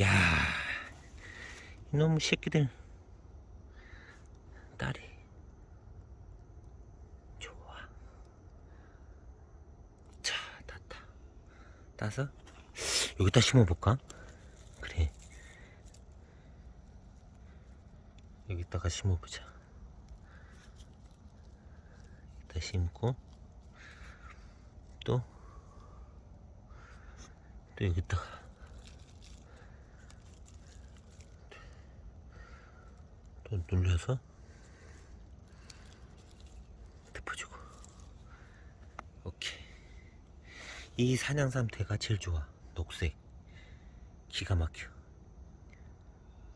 야 이놈 새끼들. 딸이. 좋아. 자 땄다. 따서 여기다 심어볼까? 그래. 여기다가 심어보자. 여기다 심고 또 또 여기다가 또 눌려서 덮어주고. 오케이. 이 사냥 상태가 제일 좋아. 녹색. 기가 막혀.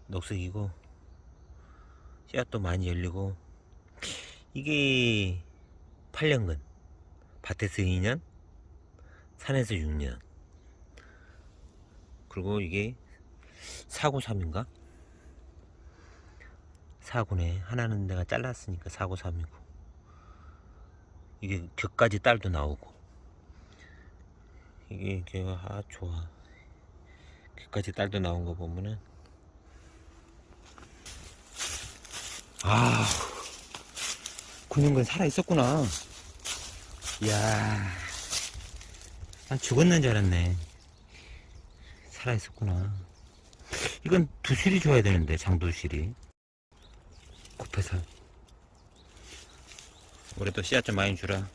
녹색이고 씨앗도 많이 열리고. 이게 8년근. 밭에서 2년 산에서 6년. 그리고 이게 사고 3인가? 사고네. 하나는 내가 잘랐으니까 사고 3이고. 이게 격까지 딸도 나오고. 이게 이게 아 좋아. 격까지 딸도 나온 거 보면은. 아 근육은 살아 있었구나. 이야. 난 죽었는 줄 알았네. 살아 있었구나. 이건 두실이 줘야 되는데 장두실이 곱해서. 올해 또 씨앗 좀 많이 주라